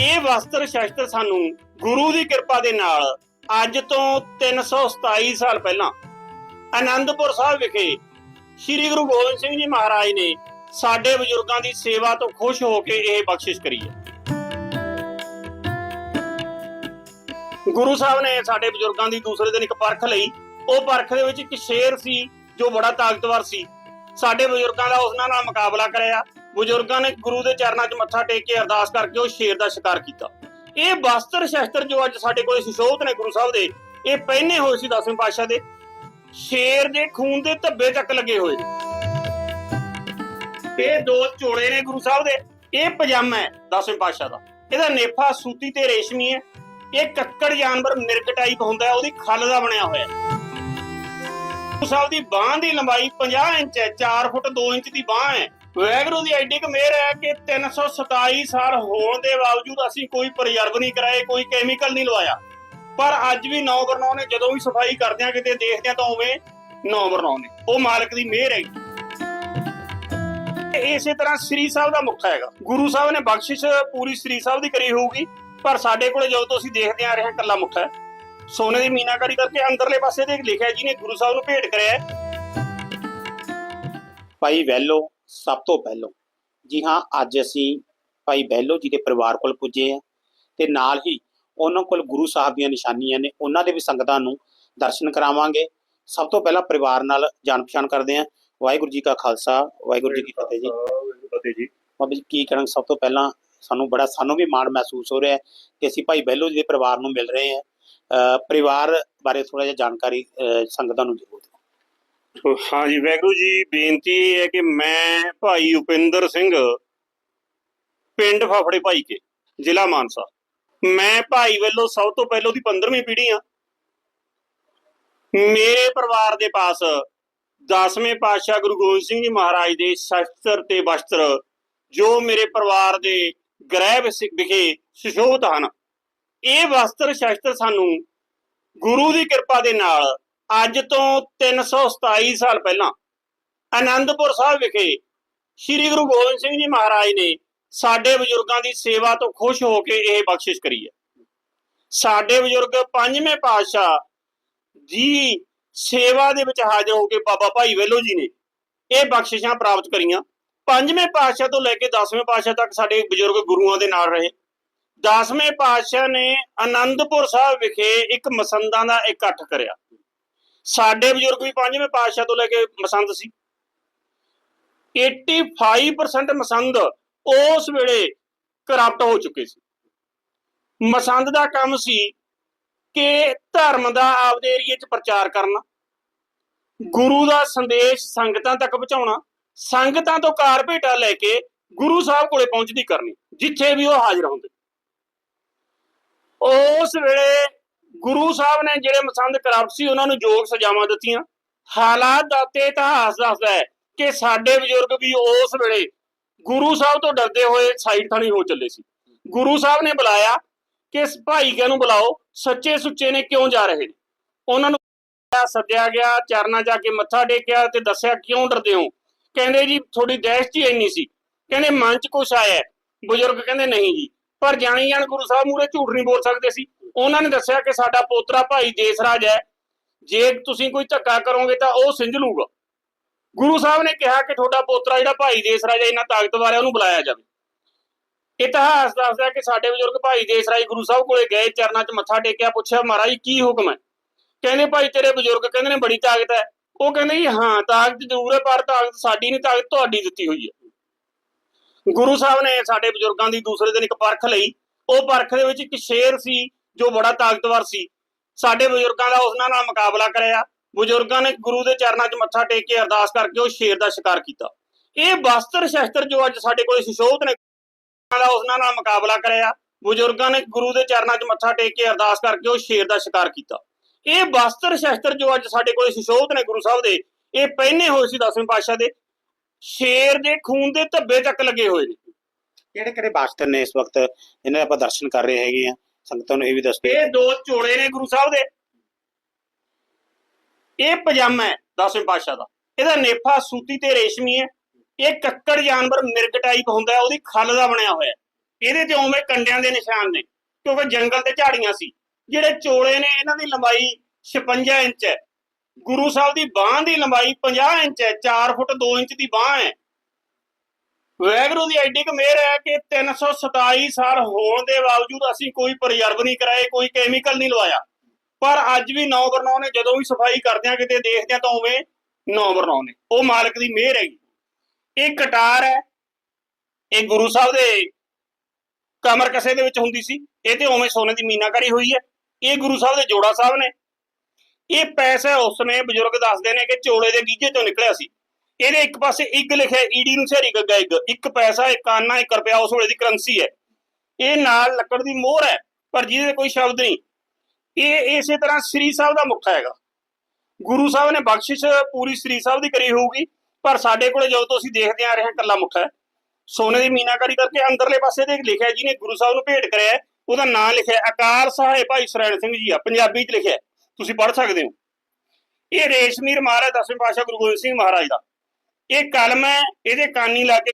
ਇਹ ਵਸਤਰ ਸ਼ਸਤਰ ਸਾਨੂੰ ਗੁਰੂ ਦੀ ਕਿਰਪਾ ਦੇ ਨਾਲ ਅੱਜ ਤੋਂ 327 ਸਾਲ ਪਹਿਲਾਂ ਆਨੰਦਪੁਰ ਸਾਹਿਬ ਵਿਖੇ ਸ੍ਰੀ ਗੁਰੂ ਗੋਬਿੰਦ ਸਿੰਘ ਜੀ ਮਹਾਰਾਜ ਨੇ ਸਾਡੇ ਬਜ਼ੁਰਗਾਂ ਦੀ ਸੇਵਾ ਤੋਂ ਖੁਸ਼ ਹੋ ਕੇ ਇਹ ਬਖਸ਼ਿਸ਼ ਕਰੀ ਹੈ। ਗੁਰੂ ਸਾਹਿਬ ਨੇ ਸਾਡੇ ਬਜ਼ੁਰਗਾਂ ਦੀ ਦੂਸਰੇ ਦਿਨ ਇੱਕ ਪਰਖ ਲਈ। ਉਹ ਪਰਖ ਦੇ ਵਿੱਚ ਇੱਕ ਸ਼ੇਰ ਸੀ ਜੋ ਬੜਾ ਤਾਕਤਵਰ ਸੀ। ਸਾਡੇ ਬਜ਼ੁਰਗਾਂ ਦਾ ਉਸ ਨਾਲ ਮੁਕਾਬਲਾ ਕਰਿਆ। ਬਜ਼ੁਰਗਾਂ ਨੇ ਗੁਰੂ ਦੇ ਚਰਨਾਂ 'ਚ ਮੱਥਾ ਟੇਕ ਕੇ ਅਰਦਾਸ ਕਰਕੇ ਉਹ ਸ਼ੇਰ ਦਾ ਸ਼ਿਕਾਰ ਕੀਤਾ। ਇਹ ਵਸਤਰ ਸ਼ਸਤਰ ਜੋ ਅੱਜ ਸਾਡੇ ਕੋਲ ਸੁਸ਼ੋਭਤ ਨੇ ਗੁਰੂ ਸਾਹਿਬ ਦੇ, ਇਹ ਪਹਿਨੇ ਹੋਏ ਸੀ ਦਸਵੇਂ ਪਾਤਸ਼ਾਹ ਦੇ। ਸ਼ੇਰ ਦੇ ਖੂਨ ਦੇ ਧੱਬੇ ਤੱਕ ਲੱਗੇ ਹੋਏ। ਇਹ ਦੋ ਚੋੜੇ ਨੇ ਗੁਰੂ ਸਾਹਿਬ ਦੇ, ਇਹ ਪਜਾਮਾ ਹੈ ਦਸਵੇਂ ਪਾਤਸ਼ਾਹ ਦਾ। ਇਹਦਾ ਨੇਫਾ ਸੂਤੀ ਤੇ ਰੇਸ਼ਮੀ ਹੈ। ਇਹ ਕੱਕੜ ਜਾਨਵਰ ਮਿਰਗ ਟਾਈਪ ਹੁੰਦਾ ਉਹਦੀ ਖੱਲ ਦਾ ਬਣਿਆ ਹੋਇਆ ਹੈ। ਗੁਰੂ ਸਾਹਿਬ ਦੀ ਬਾਹ ਦੀ ਲੰਬਾਈ 50 ਇੰਚ ਹੈ 4 ਫੁੱਟ 2 ਇੰਚ ਦੀ ਬਾਹ ਹੈ। ਵੈਗਰੂ ਦੀ ਐਡੀ ਕੁ ਮਿਹਰ ਹੈ ਕਿ 327 ਸਾਲ ਹੋਣ ਦੇ ਬਾਵਜੂਦ ਅਸੀਂ ਕੋਈ ਪ੍ਰਜਰਵ ਨਹੀਂ ਕਰਾਏ, ਕੋਈ ਕੈਮੀਕਲ ਨਹੀਂ ਲਵਾਇਆ। ਪਰ ਅੱਜ ਵੀ ਨੌ ਬਰਨੌ ਨੇ ਜਦੋਂ ਵੀ ਸਫ਼ਾਈ ਕਰਦੇ ਆ ਕਿਤੇ ਦੇਖਦੇ ਆ ਤਾਂ ਉਵੇਂ ਨੌ ਬਰਨੌ ਨੇ। ਉਹ ਮਾਲਕ ਦੀ ਮਿਹਰ ਹੈ ਇਸੇ ਤਰ੍ਹਾਂ ਸ੍ਰੀ ਸਾਹਿਬ ਦਾ ਮੁੱਖ ਹੈਗਾ। ਗੁਰੂ ਸਾਹਿਬ ਨੇ ਬਖਸ਼ਿਸ਼ ਪੂਰੀ ਸ੍ਰੀ ਸਾਹਿਬ ਦੀ ਕਰੀ ਹੋਊਗੀ, ਪਰ ਸਾਡੇ ਕੋਲੇ ਜਦੋਂ ਤੋਂ ਅਸੀਂ ਦੇਖਦੇ ਆ ਰਹੇ ਕੱਲਾ ਮੁੱਖ ਹੈ। ਸੋਨੇ ਦੀ ਮੀਨਾਕਾਰੀ ਕਰਕੇ ਅੰਦਰਲੇ ਪਾਸੇ ਤੇ ਲਿਖਿਆ ਜੀ ਨੇ ਗੁਰੂ ਸਾਹਿਬ ਨੂੰ ਭੇਟ ਕਰਿਆ ਭਾਈ ਵੈਲੋ ਸਭ ਤੋਂ ਪਹਿਲੋਂ। ਜੀ ਹਾਂ ਅੱਜ ਅਸੀਂ ਭਾਈ ਵੈਲੋ ਜੀ ਦੇ ਪਰਿਵਾਰ ਕੋਲ ਪੁੱਜੇ ਆ ਤੇ ਨਾਲ ਹੀ ਉਹਨਾਂ ਕੋਲ ਗੁਰੂ ਸਾਹਿਬ ਦੀਆਂ ਨਿਸ਼ਾਨੀਆਂ ਨੇ ਉਹਨਾਂ ਦੇ ਵੀ ਸੰਗਤਾਂ ਨੂੰ ਦਰਸ਼ਨ ਕਰਾਵਾਂਗੇ। ਸਭ ਤੋਂ ਪਹਿਲਾਂ ਪਰਿਵਾਰ ਨਾਲ ਜਾਣ ਪਛਾਣ ਕਰਦੇ ਆ ਵਾਹਿਗੁਰੂ ਜੀ ਕਾ ਖਾਲਸਾ ਵਾਹਿਗੁਰੂ ਜੀ ਕੀ ਫਤਿਹ ਜੀ। ਫਤਿਹ ਜੀ। ਬਾਬਾ ਜੀ ਕੀ ਕਰਾਂਗੇ ਸਭ ਤੋਂ ਪਹਿਲਾਂ ਸਾਨੂੰ ਬੜਾ ਸਾਨੂੰ ਵੀ ਮਾਣ ਮਹਿਸੂਸ ਹੋ ਰਿਹਾ ਹੈ ਕਿ ਅਸੀਂ ਭਾਈ ਵੈਲੋ ਜੀ ਦੇ ਪਰਿਵਾਰ ਨੂੰ ਮਿਲ ਰਹੇ ਹਾਂ। ਪਰਿਵਾਰ ਬਾਰੇ ਥੋੜਾ ਜਿਹਾ ਜਾਣਕਾਰੀ ਸੰਗਤਾਂ ਨੂੰ ਜ਼ਰੂਰ ਦਿਓ। ਹਾਂਜੀ ਜੀ ਜੀ, ਬੇਨਤੀ ਇਹ ਹੈ ਕਿ ਮੈਂ ਭਾਈ ਉਪਿੰਦਰ ਸਿੰਘ, ਪਿੰਡ ਫਾਫੜੇ ਭਾਈ ਕੇ, ਜ਼ਿਲ੍ਹਾ ਮਾਨਸਾ। ਮੈਂ ਭਾਈ ਵੱਲੋਂ ਸਭ ਤੋਂ ਪਹਿਲਾਂ ਦੀ 15ਵੀਂ ਪੀੜ੍ਹੀ ਆ ਮੇਰੇ ਪਰਿਵਾਰ ਦੇ ਪਾਸ 10ਵੇਂ ਪਾਤਸ਼ਾਹ ਗੁਰੂ ਗੋਬਿੰਦ ਸਿੰਘ ਜੀ ਮਹਾਰਾਜ ਦੇ ਸ਼ਸਤਰ ਤੇ ਵਸਤਰ, ਜੋ ਮੇਰੇ ਪਰਿਵਾਰ ਦੇ ਗ੍ਰਹਿ ਵਿਖੇ ਸੁਸ਼ੋਭਤ ਹਨ। ਇਹ ਵਸਤਰ, ਸ਼ਸਤਰ ਸਾਨੂੰ ਗੁਰੂ ਦੀ ਕਿਰਪਾ ਦੇ ਨਾਲ ਅੱਜ ਤੋਂ 327 ਸਾਲ ਪਹਿਲਾਂ ਆਨੰਦਪੁਰ ਸਾਹਿਬ ਵਿਖੇ ਸ੍ਰੀ ਗੁਰੂ ਗੋਬਿੰਦ ਸਿੰਘ ਜੀ ਮਹਾਰਾਜ ਨੇ ਸਾਡੇ ਬਜ਼ੁਰਗਾਂ ਦੀ ਸੇਵਾ ਤੋਂ ਖੁਸ਼ ਹੋ ਕੇ ਇਹ ਬਖਸ਼ਿਸ਼ ਕਰੀ ਹੈ। ਸਾਡੇ ਬਜ਼ੁਰਗ ਪੰਜਵੇਂ ਪਾਤਸ਼ਾਹ ਜੀ ਸੇਵਾ ਦੇ ਵਿੱਚ ਹਾਜ਼ਰ ਹੋ ਕੇ ਬਾਬਾ ਭਾਈ ਵੇਲੋ ਜੀ ਨੇ ਇਹ ਬਖਸ਼ਿਸ਼ਾਂ ਪ੍ਰਾਪਤ ਕਰੀਆਂ। ਪੰਜਵੇਂ ਪਾਤਸ਼ਾਹ ਤੋਂ ਲੈ ਕੇ 10ਵੇਂ ਪਾਤਸ਼ਾਹ ਤੱਕ ਸਾਡੇ ਬਜ਼ੁਰਗ ਗੁਰੂਆਂ ਦੇ ਨਾਲ ਰਹੇ। 10ਵੇਂ ਪਾਤਸ਼ਾਹ ਨੇ ਆਨੰਦਪੁਰ ਸਾਹਿਬ ਵਿਖੇ ਇੱਕ ਮਸੰਦਾਂ ਦਾ ਇਕੱਠ ਕਰਿਆ। ਸਾਡੇ ਬਜ਼ੁਰਗ ਵੀ ਪੰਜਵੇਂ ਪਾਤਸ਼ਾਹ ਤੋਂ ਲੈ ਕੇ ਮਸੰਦ ਸੀ। 85% ਮਸੰਦ ਉਸ ਵੇਲੇ ਕਰਪਟ ਹੋ ਚੁੱਕੇ ਸੀ। ਮਸੰਦ ਦਾ ਕੰਮ ਸੀ ਕਿ ਧਰਮ ਦਾ ਆਪਦੇ ਏਰੀਏ 'ਚ ਪ੍ਰਚਾਰ ਕਰਨਾ, ਗੁਰੂ ਦਾ ਸੰਦੇਸ਼ ਸੰਗਤਾਂ ਤੱਕ ਪਹੁੰਚਾਉਣਾ, ਸੰਗਤਾਂ ਤੋਂ ਕਾਰ ਭੇਟਾ ਲੈ ਕੇ ਗੁਰੂ ਸਾਹਿਬ ਕੋਲੇ ਪਹੁੰਚਦੀ ਕਰਨੀ, ਜਿੱਥੇ ਵੀ ਉਹ ਹਾਜ਼ਰ ਹੁੰਦੇ। ਉਸ ਵੇਲੇ ਗੁਰੂ ਸਾਹਿਬ ਨੇ ਜਿਹੜੇ ਮਸੰਦ ਕਰਪਟ ਸੀ, ਉਹਨਾਂ ਨੂੰ ਯੋਗ ਸਜ਼ਾਵਾਂ ਦਿੱਤੀਆਂ। ਹਾਲਾਤ ਦਾ ਤੇ ਇਤਿਹਾਸ ਦੱਸਦਾ ਹੈ ਕਿ ਸਾਡੇ ਬਜ਼ੁਰਗ ਵੀ ਉਸ ਵੇਲੇ ਗੁਰੂ ਸਾਹਿਬ ਤੋਂ ਡਰਦੇ ਹੋਏ ਸਾਈਡ ਥਾਣੀ ਹੋ ਚੱਲੇ ਸੀ। ਗੁਰੂ ਸਾਹਿਬ ਨੇ ਬੁਲਾਇਆ ਕਿ ਇਸ ਭਾਈ ਕਿਆਂ ਨੂੰ ਬੁਲਾਓ, ਸੱਚੇ ਸੁੱਚੇ ਨੇ ਕਿਉਂ ਜਾ ਰਹੇ ਨੇ? ਉਹਨਾਂ ਨੂੰ ਸੱਦਿਆ ਗਿਆ, ਚਰਨਾ ਜਾ ਕੇ ਮੱਥਾ ਟੇਕਿਆ ਤੇ ਦੱਸਿਆ, ਕਿਉਂ ਡਰਦੇ ਹੋ? ਕਹਿੰਦੇ, ਜੀ ਥੋੜੀ ਦਹਿਸ਼ਤ ਹੀ ਇੰਨੀ ਸੀ। ਕਹਿੰਦੇ, ਮਨ ਚ ਕੁਛ ਆਇਆ ਬਜ਼ੁਰਗ ਕਹਿੰਦੇ, ਨਹੀਂ ਜੀ। ਪਰ ਜਾਣੀ ਜਾਣ ਗੁਰੂ ਸਾਹਿਬ ਮੂਰੇ ਝੂਠ ਨਹੀਂ ਬੋਲ ਸਕਦੇ ਸੀ। ਉਹਨਾਂ ਨੇ ਦੱਸਿਆ ਕਿ ਸਾਡਾ ਪੋਤਰਾ ਭਾਈ ਦੇਸਰਾਜ ਹੈ। ਜੇ ਤੁਸੀਂ ਕੋਈ ਧੱਕਾ ਕਰੋਗੇ ਤਾਂ ਉਹ ਸਿੰਝ ਲੂਗਾ। ਗੁਰੂ ਸਾਹਿਬ ਨੇ ਕਿਹਾ ਕਿ ਤੁਹਾਡਾ ਪੋਤਰਾ ਜਿਹੜਾ ਭਾਈ ਦੇਸਰਾਜ ਹੈ ਇੰਨਾ ਤਾਕਤਵਰ ਹੈ ਉਹਨੂੰ ਬੁਲਾਇਆ ਜਾਵੇ। ਇਤਿਹਾਸ ਦੱਸਦਾ ਕਿ ਸਾਡੇ ਬਜ਼ੁਰਗ ਭਾਈ ਦੇਸਰਾਜ ਗੁਰੂ ਸਾਹਿਬ ਕੋਲੇ ਗਏ, ਚਰਨਾਂ 'ਚ ਮੱਥਾ ਟੇਕਿਆ, ਪੁੱਛਿਆ, ਮਹਾਰਾਜ, ਕੀ ਹੁਕਮ ਹੈ? ਕਹਿੰਦੇ, ਭਾਈ, ਤੇਰੇ ਬਜ਼ੁਰਗ ਕਹਿੰਦੇ ਨੇ ਬੜੀ ਤਾਕਤ ਹੈ। ਉਹ ਕਹਿੰਦੇ, ਜੀ, ਹਾਂ, ਤਾਕਤ ਜ਼ਰੂਰ ਹੈ, ਪਰ ਤਾਕਤ ਸਾਡੀ ਨਹੀਂ, ਤਾਕਤ ਤੁਹਾਡੀ ਦਿੱਤੀ ਹੋਈ ਹੈ। ਗੁਰੂ ਸਾਹਿਬ ਨੇ ਸਾਡੇ ਬਜ਼ੁਰਗਾਂ ਦੀ ਦੂਸਰੇ ਦਿਨ ਇੱਕ ਪਰਖ ਲਈ। ਉਹ ਪਰਖ ਦੇ ਵਿੱਚ ਇੱਕ ਸ਼ੇਰ ਸੀ ਜੋ ਬੜਾ ਤਾਕਤਵਰ ਸੀ। ਸਾਡੇ ਬਜ਼ੁਰਗਾਂ ਦਾ ਉਸ ਨਾਲ ਮੁਕਾਬਲਾ ਕਰਿਆ। ਬਜ਼ੁਰਗਾਂ ਨੇ ਗੁਰੂ ਦੇ ਚਰਨਾਂ 'ਚ ਮੱਥਾ ਟੇਕ ਕੇ ਅਰਦਾਸ ਕਰਕੇ ਉਹ ਸ਼ੇਰ ਦਾ ਸ਼ਿਕਾਰ ਕੀਤਾ। ਇਹ ਵਸਤਰ ਸ਼ਸਤਰ ਜੋ ਅੱਜ ਸਾਡੇ ਕੋਲ ਸੁਸ਼ੋਭਤ ਨੇ ਦਾ ਉਸ ਨਾਲ ਮੁਕਾਬਲਾ ਕਰਿਆ। ਬਜ਼ੁਰਗਾਂ ਨੇ ਗੁਰੂ ਦੇ ਚਰਨਾਂ 'ਚ ਮੱਥਾ ਟੇਕ ਕੇ ਅਰਦਾਸ ਕਰਕੇ ਉਹ ਸ਼ੇਰ ਦਾ ਸ਼ਿਕਾਰ ਕੀਤਾ। ਇਹ ਵਸਤਰ ਸ਼ਸਤਰ ਜੋ ਅੱਜ ਸਾਡੇ ਕੋਲ ਸੁਸ਼ੋਭਤ ਨੇ ਗੁਰੂ ਸਾਹਿਬ ਦੇ, ਇਹ ਪਹਿਨੇ ਹੋਏ ਸੀ ਦਸਵੇਂ ਪਾਤਸ਼ਾਹ ਦੇ। ਸ਼ੇਰ ਦੇ ਖੂਨ ਦੇ ਧੱਬੇ ਤੱਕ ਲੱਗੇ ਹੋਏ ਨੇ। ਕਿਹੜੇ ਕਿਹੜੇ ਬਾਸਤਰ ਨੇ ਇਸ ਵਕਤ ਇਹਨਾਂ ਆਪਾਂ ਦਰਸ਼ਨ ਕਰ ਰਹੇ ਹੈਗੇ ਆ ਸੰਗਤਾਂ ਨੂੰ ਇਹ ਵੀ ਦੱਸੋ ਇਹ ਦੋ ਚੋੜੇ ਨੇ ਗੁਰੂ ਸਾਹਿਬ ਦੇ। ਇਹ ਪਜਾਮਾ ਹੈ ਦਸਵੇਂ ਪਾਤਸ਼ਾਹ ਦਾ। ਇਹਦਾ ਨੇਫਾ ਸੂਤੀ ਤੇ ਰੇਸ਼ਮੀ ਹੈ। ਇਹ ਕੱਕੜ ਜਾਨਵਰ ਮਿਰਗ ਟਾਈਪ ਹੁੰਦਾ ਹੈ ਉਹਦੀ ਖੱਲ ਦਾ ਬਣਿਆ ਹੋਇਆ ਹੈ। ਇਹਦੇ ਤੇ ਉਵੇਂ ਕੰਡਿਆਂ ਦੇ ਨਿਸ਼ਾਨ ਨੇ ਕਿਉਂਕਿ ਜੰਗਲ ਤੇ ਝਾੜੀਆਂ ਸੀ। ਜਿਹੜੇ ਚੋਲੇ ਨੇ ਇਹਨਾਂ ਦੀ ਲੰਬਾਈ 56 ਇੰਚ ਹੈ। ਗੁਰੂ ਸਾਹਿਬ ਦੀ ਬਾਹ ਦੀ ਲੰਬਾਈ 50 ਇੰਚ ਹੈ 4 ਫੁੱਟ 2 ਇੰਚ ਦੀ ਬਾਹ ਹੈ। ਵੈਗਰੂ ਦੀ ਐਡੀ ਕੁ ਮਿਹਰ ਹੈ ਕਿ 327 ਸਾਲ ਹੋਣ ਦੇ ਬਾਵਜੂਦ ਅਸੀਂ ਕੋਈ ਪ੍ਰਯਰਵ ਨਹੀਂ ਕਰਾਏ, ਕੋਈ ਕੈਮੀਕਲ ਨਹੀਂ ਲਵਾਇਆ। ਪਰ ਅੱਜ ਵੀ ਨੌ ਬਰਨੌ ਨੇ ਜਦੋਂ ਵੀ ਸਫ਼ਾਈ ਕਰਦੇ ਆ ਕਿਤੇ ਦੇਖਦੇ ਆ ਤਾਂ ਉਵੇਂ ਨੌ ਬਰਨੌ ਨੇ ਉਹ ਮਾਲਕ ਦੀ ਮਿਹਰ ਹੈਗੀ ਇਹ ਕਟਾਰ ਹੈ। ਇਹ ਗੁਰੂ ਸਾਹਿਬ ਦੇ ਕਮਰ ਕਸੇ ਦੇ ਵਿੱਚ ਹੁੰਦੀ ਸੀ। ਇਹ ਤੇ ਉਵੇਂ ਸੋਨੇ ਦੀ ਮੀਨਾਕਾਰੀ ਹੋਈ ਹੈ। ਇਹ ਗੁਰੂ ਸਾਹਿਬ ਦੇ ਜੋੜਾ ਸਾਹਿਬ ਨੇ। ਇਹ ਪੈਸਾ ਉਸ ਸਮੇਂ ਬਜ਼ੁਰਗ ਦੱਸਦੇ ਨੇ ਕਿ ਚੋਲੇ ਦੇ ਗੀਜੇ ਤੋਂ ਨਿਕਲਿਆ ਸੀ। ਇਹਦੇ ਇੱਕ ਪਾਸੇ ਇੱਕ ਲਿਖਿਆ ਈਡੀ ਨੂੰ ਸਹਰੀ ਗੱਗਾ ਇੱਕ ਇੱਕ ਪੈਸਾ ਇੱਕ ਆਨਾ ਇੱਕ ਰੁਪਿਆ ਉਸ ਵੇਲੇ ਦੀ ਕਰੰਸੀ ਹੈ। ਇਹ ਨਾਲ ਲੱਕੜ ਦੀ ਮੋਹਰ ਹੈ ਪਰ ਜਿਹਦੇ ਕੋਈ ਸ਼ਬਦ ਨਹੀਂ। ਇਹ ਇਸੇ ਤਰ੍ਹਾਂ ਸ੍ਰੀ ਸਾਹਿਬ ਦਾ ਮੁੱਖ ਹੈਗਾ। ਗੁਰੂ ਸਾਹਿਬ ਨੇ ਬਖਸ਼ਿਸ਼ ਪੂਰੀ ਸ੍ਰੀ ਸਾਹਿਬ ਦੀ ਕਰੀ ਹੋਊਗੀ ਪਰ ਸਾਡੇ ਕੋਲੇ ਜਦੋਂ ਤੋਂ ਅਸੀਂ ਦੇਖਦੇ ਆ ਰਹੇ ਹਾਂ ਕੱਲਾ ਮੁੱਖ ਹੈ। ਸੋਨੇ ਦੀ ਮੀਨਾਕਾਰੀ ਕਰਕੇ ਅੰਦਰਲੇ ਪਾਸੇ ਤੇ ਲਿਖਿਆ ਜਿਹਨੇ ਗੁਰੂ ਸਾਹਿਬ ਨੂੰ ਭੇਟ ਕਰਿਆ ਉਹਦਾ ਨਾਮ ਲਿਖਿਆ ਹੈ, ਅਕਾਲ ਸਾਹਿਬ ਭਾਈ ਸਰੈਣ ਸਿੰਘ ਜੀ ਆ ਪੰਜਾਬੀ ਚ ਲਿਖਿਆ। ਤੁਸੀਂ ਪੜ੍ਹ ਸਕਦੇ ਹੋ। ਇਹ ਰੇਸ਼ਮੀਰ ਮਹਾਰਾਜ ਦਸਵੇਂ ਪਾਤਸ਼ਾਹ ਗੁਰੂ ਗੋਬਿੰਦ ਸਿੰਘ ਮਹਾਰਾਜ ਦਾ। ਇਹ ਕਲਮ ਹੈ ਇਹਦੇ ਕਾਨੀ ਲਾ ਕੇ